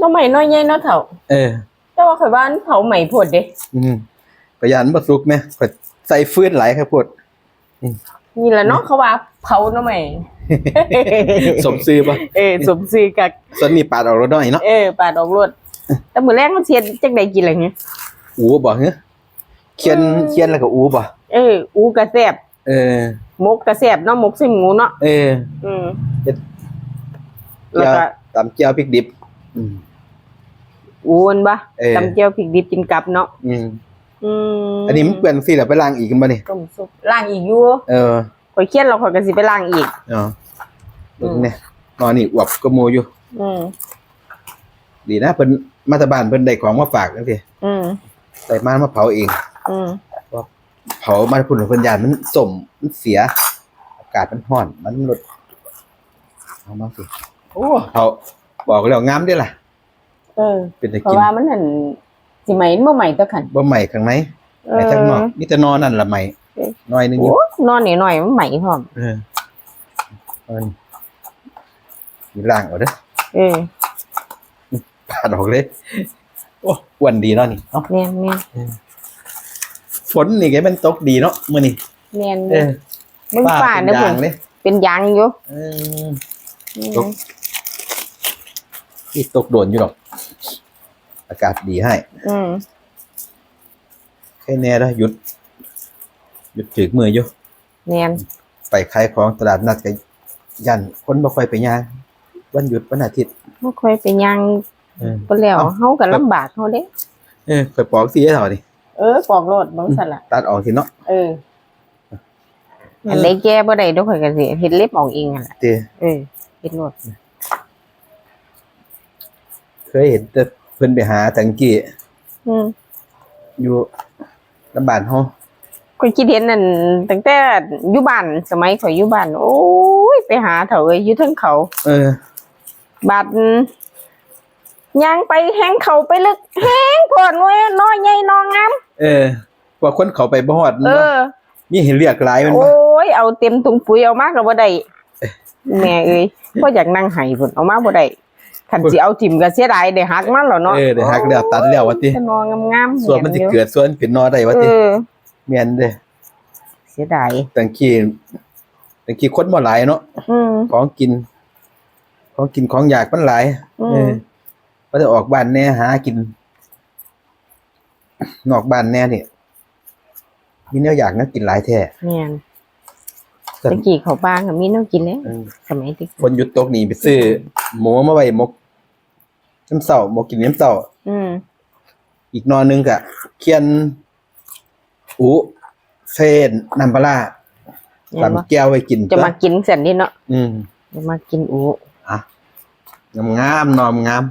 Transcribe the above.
น้องใหม่น้อยใหญ่เนาะเฒ่าเออแต่ว่าข่อยว่าอันเผาใหม่โพดเด้อืมกระยานบ่สุกแม่ก็ใส่ฟืนหลายครับพวดนี่แหละเนาะเขาว่าเผาน้องใหม่ สมซื้อป่ะเออสมซื้อกับส่วนนี้ปาดออกแล้วหน่อยเนาะเออปาดออกรถแต่มื้อแรกมันเสียจักได้กินอะไรเงี้ยอูบ่เหรอเคียนเคียนแล้วก็อูบ่เอออูกระแซบเออหมกกระแซบเนาะหมกใส่หมูเนาะเออ อืมเฮ็ดแล้วก็ตำเจียวพริกดิบ อืม อูมันบ่เออ ตำเจียวพริกดิบกินกับเนาะอืมอืมอันนี้มันเปื้อนสิแล้วไปล้างอีกกันบ่นี่ต้มซุปล้างอีกอยู่เออข่อยเครียดเราข่อยก็สิไปล้างอีก เนาะอืม เนี่ยนอนนี่อวบก็โมอยู่ อืมดีนะเพิ่นมาตาบ้านเพิ่นได้ของมาฝากจังซี่อืมใส่มามาเผาเอง อืมเผามาพุ่นเพิ่นยานมันสมมันเสีย อากาศมันร้อน มันลดเอามาสิโอ้เผาบอกแล้วงามเด้ล่ะ เออเป็นตะเพราะกินว่ามันหั่นสิไหมเมื่อใหม่ตะขัน บ่ใหม่ข้างในเอใหม่อข้างนอกมีแต่นอนนั่นล่ะใหม่เอ๊ะน้อยหนึงอยู่โอ้นอนหน่อยๆมันใหม่พร้อมเออเอานี่มีล่างเอาเด้อเออปาดออกเลยโอ้อ้วนดีเนาะนี่เอ้าแม่นแม่นฝนนี่แกมันตกดีเนาะมื้อนี้แม่นเออมึงฝ่าเป็เด้อนเพิ่ยานงเลยเป็นยางอยู่เออ ตก ที่ตกโดนอยู่หรอก อากาศดีให้ อืมแค่แน่แล้วหยุด หยุดถือมืออยู่แม่นไปขายของตลาดนัดกับยันคนบ่ค่อยไปย่างวันหยุดวันอาทิตย์บ่ค่อยไปยางเออ บ่แล้วเอ้า เฮาก็ลำบากเฮาเด้ เออค่อยปอกสีให้เท่าดิเออปอกโลดบ่ซั่นล่ะ ตัดออกสิเนาะ เอออันใดแก้บ่ได้ดอกข่อยก็สิเฮ็ดเล็บออกเองนั่นล่ะเตเออเฮ็ดโลดเคยเห็นแต่ เพิ่นไปหาตังกี้อืมอยู่ลำบานเฮาข่อยคิดเห็นนั่นตั้งแต่อยู่บ้านสมัยข่อยอยู่บ้านโอ้ยไปหาเถาเอ้ยอยู่เทั้งเขา เออ บาดย่างไปแห้งเขาไปลึกแห้งโพดน้อยน้อยใหญ่น้องงามเออว่าคนเขาไปบ่ฮอดเอเนาะอมีเห็นเรียกหลายแมันโอ้บ่ยเอาเต็มถุงปุ๋ยเอามากก็บ่ได้แม่เอ้ยพ่ออยากนั่งไห้พุ่นเอามาบ่ได้ คันสิเอาถิ่มก็เสียดายได้หักมันแล้วเนาะเออได้หักแล้วตัดแล้วว่าติแต่นองงามๆส่วนมันสิแอยู่เกิดส่วนเป็นนอได้ว่าเอติอแม่นเด้เสียดายตังกี้ตังกี้คนบ่หลายเนาะอืมของกิน ของกินของอยากมันหลายอืมเออก็จะออกบ้านแน่หากิน นอกบ้านแน่เนี่ยมีแนวอยากนะกินหลายแท้แม่น ตะกี้เขาบ้างก็มีแนวกินแล้วเออสมัยที่คนหยุดตกนี่ไปซื้อหมูมาไว้หมกน้ำเสาหมกกินน้ำเสาอืมอีกนอนนึงกะเคียนอูเฟนน้ำปลาร้าเห็นบ่ตำแก้วไว้กิน จะมากินเสร็จนี่เนาะอืมจะมากินอูอะงามงามๆนอมงาม